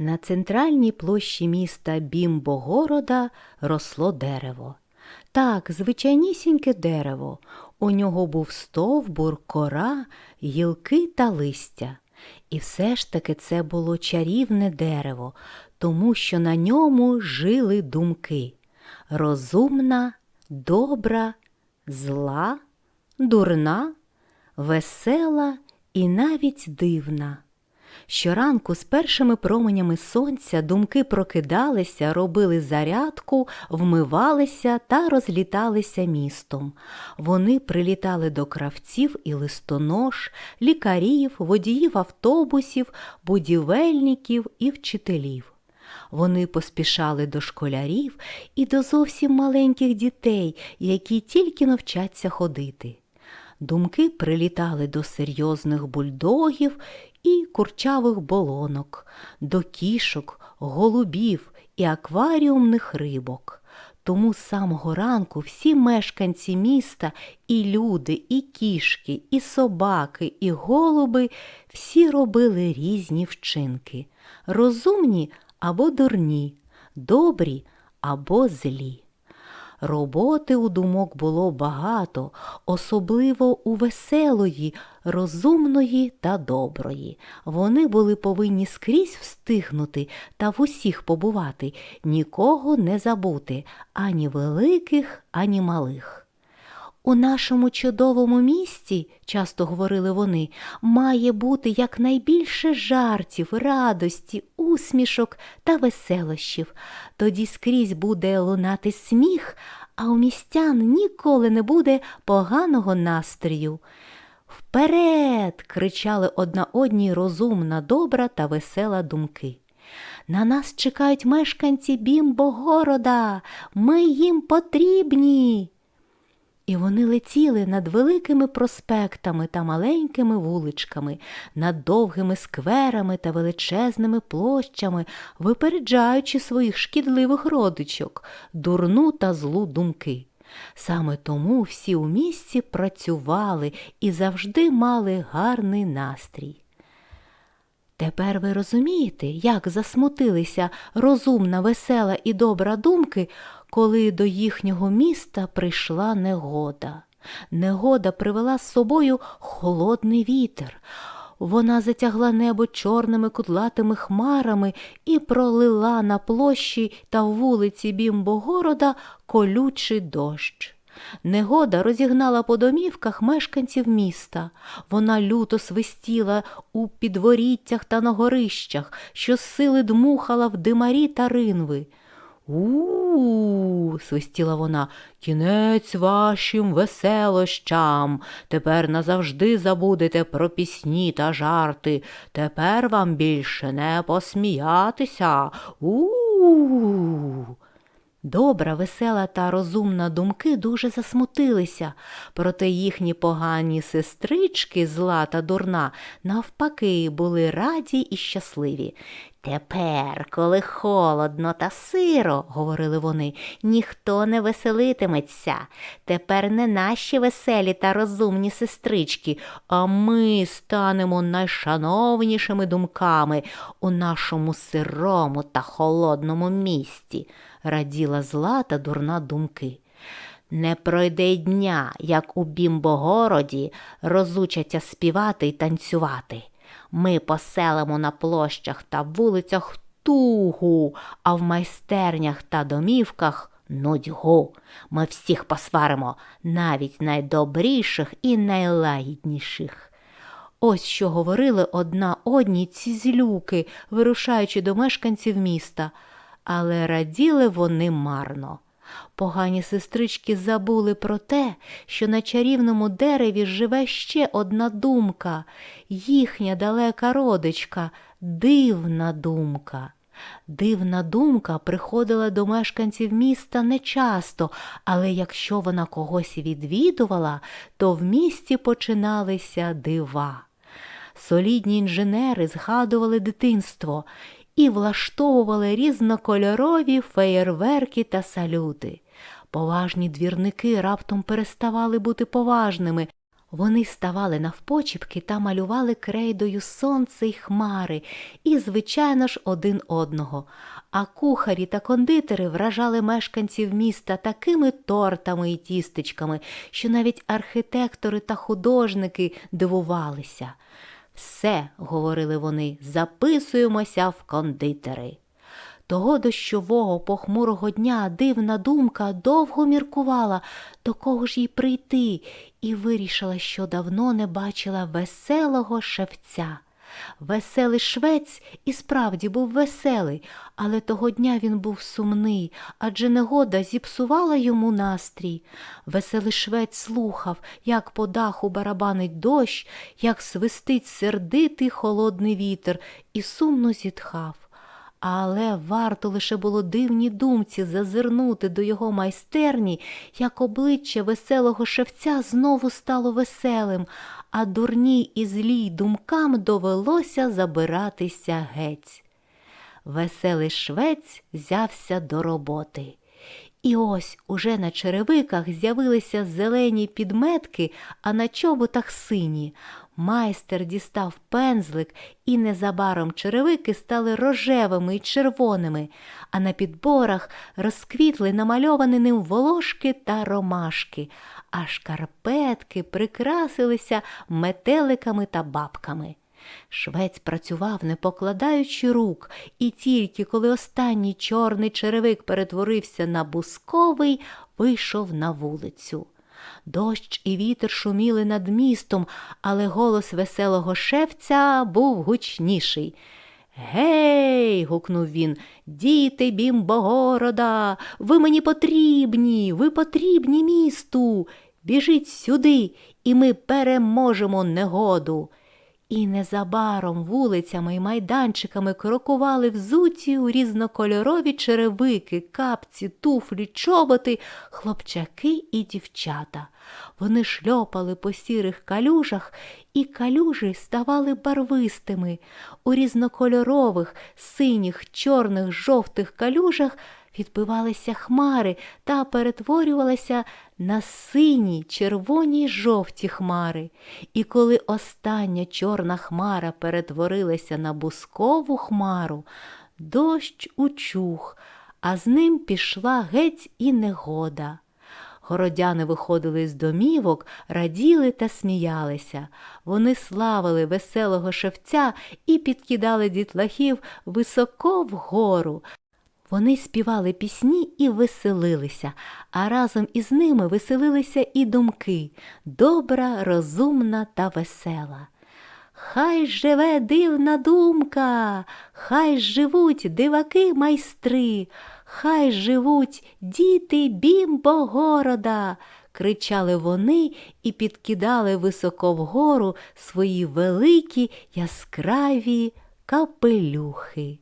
На центральній площі міста Бімбогорода росло дерево. Так, звичайнісіньке дерево. У нього був стовбур, кора, гілки та листя. І все ж таки це було чарівне дерево, тому що на ньому жили думки. Розумна, добра, зла, дурна, весела і навіть дивна. Щоранку з першими променями сонця думки прокидалися, робили зарядку, вмивалися та розліталися містом. Вони прилітали до кравців і листонож, лікарів, водіїв автобусів, будівельників і вчителів. Вони поспішали до школярів і до зовсім маленьких дітей, які тільки навчаться ходити. Думки прилітали до серйозних бульдогів і курчавих болонок, до кішок, голубів і акваріумних рибок. Тому з самого ранку всі мешканці міста, і люди, і кішки, і собаки, і голуби всі робили різні вчинки розумні або дурні, добрі або злі. Роботи у думок було багато, особливо у веселої, розумної та доброї. Вони були повинні скрізь встигнути та в усіх побувати, нікого не забути, ані великих, ані малих. У нашому чудовому місті, часто говорили вони, має бути якнайбільше жартів, радості, усмішок та веселощів. Тоді скрізь буде лунати сміх, а у містян ніколи не буде поганого настрою. Вперед! кричали одна одній розумна, добра та весела думки. На нас чекають мешканці Бімбогорода, ми їм потрібні. І вони летіли над великими проспектами та маленькими вуличками, над довгими скверами та величезними площами, випереджаючи своїх шкідливих родичок, дурну та злу думки. Саме тому всі у місті працювали і завжди мали гарний настрій. Тепер ви розумієте, як засмутилися розумна, весела і добра думки, коли до їхнього міста прийшла негода. Негода привела з собою холодний вітер. Вона затягла небо чорними кудлатими хмарами і пролила на площі та вулиці Бімбогорода колючий дощ. Негода розігнала по домівках мешканців міста. Вона люто свистіла у підворіттях та на горищах, що сили дмухала в димарі та ринви. У, свистіла вона, кінець вашим веселощам. Тепер назавжди забудете про пісні та жарти. Тепер вам більше не посміятися. У. Добра, весела та розумна думки дуже засмутилися, проте їхні погані сестрички, зла та дурна, навпаки, були раді і щасливі. Тепер, коли холодно та сиро, говорили вони, ніхто не веселитиметься. Тепер не наші веселі та розумні сестрички, а ми станемо найшановнішими думками у нашому сирому та холодному місті, раділа зла та дурна думки. Не пройде дня, як у Бімбогороді розучаться співати й танцювати. Ми поселимо на площах та вулицях тугу, а в майстернях та домівках нудьгу. Ми всіх посваримо, навіть найдобріших і найлагідніших. Ось що говорили одна одній ці злюки, вирушаючи до мешканців міста, але раділи вони марно. Погані сестрички забули про те, що на чарівному дереві живе ще одна думка, їхня далека родичка, дивна думка. Дивна думка приходила до мешканців міста нечасто, але якщо вона когось відвідувала, то в місті починалися дива. Солідні інженери згадували дитинство і влаштовували різнокольорові феєрверки та салюти. Поважні двірники раптом переставали бути поважними, Вони ставали навпочіпки та малювали крейдою сонце й хмари, і, звичайно ж, один одного. А кухарі та кондитери вражали мешканців міста такими тортами і тістечками, що навіть архітектори та художники дивувалися. Все, говорили вони, записуємося в кондитери. Того дощового похмурого дня дивна думка довго міркувала, до кого ж їй прийти, і вирішила, що давно не бачила веселого шевця. Веселий швець і справді був веселий, але того дня він був сумний, адже негода зіпсувала йому настрій. Веселий швець слухав, як по даху барабанить дощ, як свистить сердитий холодний вітер, і сумно зітхав. Але варто лише було дивній думці зазирнути до його майстерні, як обличчя веселого шевця знову стало веселим, а дурній і злій думкам довелося забиратися геть. Веселий швець взявся до роботи. І ось уже на черевиках з'явилися зелені підметки, а на чоботах сині. Майстер дістав пензлик, і незабаром черевики стали рожевими й червоними, а на підборах розквітли намальовані ним волошки та ромашки, а шкарпетки прикрасилися метеликами та бабками. Швець працював, не покладаючи рук, і тільки коли останній чорний черевик перетворився на бусковий, вийшов на вулицю. Дощ і вітер шуміли над містом, але голос веселого шевця був гучніший. Гей. гукнув він. Діти бімбогорода, ви мені потрібні, ви потрібні місту. Біжіть сюди, і ми переможемо негоду. І незабаром вулицями й майданчиками крокували взуті у різнокольорові черевики, капці, туфлі, чоботи, хлопчаки і дівчата. Вони шльопали по сірих калюжах, і калюжі ставали барвистими. У різнокольорових, синіх, чорних, жовтих калюжах відбивалися хмари та перетворювалися на сині, червоні жовті хмари. І коли остання чорна хмара перетворилася на бускову хмару, дощ учух, а з ним пішла геть і негода. Городяни виходили з домівок, раділи та сміялися. Вони славили веселого шевця і підкидали дітлахів високо вгору. Вони співали пісні і веселилися, а разом із ними веселилися і думки добра, розумна та весела. Хай живе дивна думка, хай живуть диваки майстри, хай живуть діти бімбогорода, кричали вони і підкидали високо вгору свої великі яскраві капелюхи.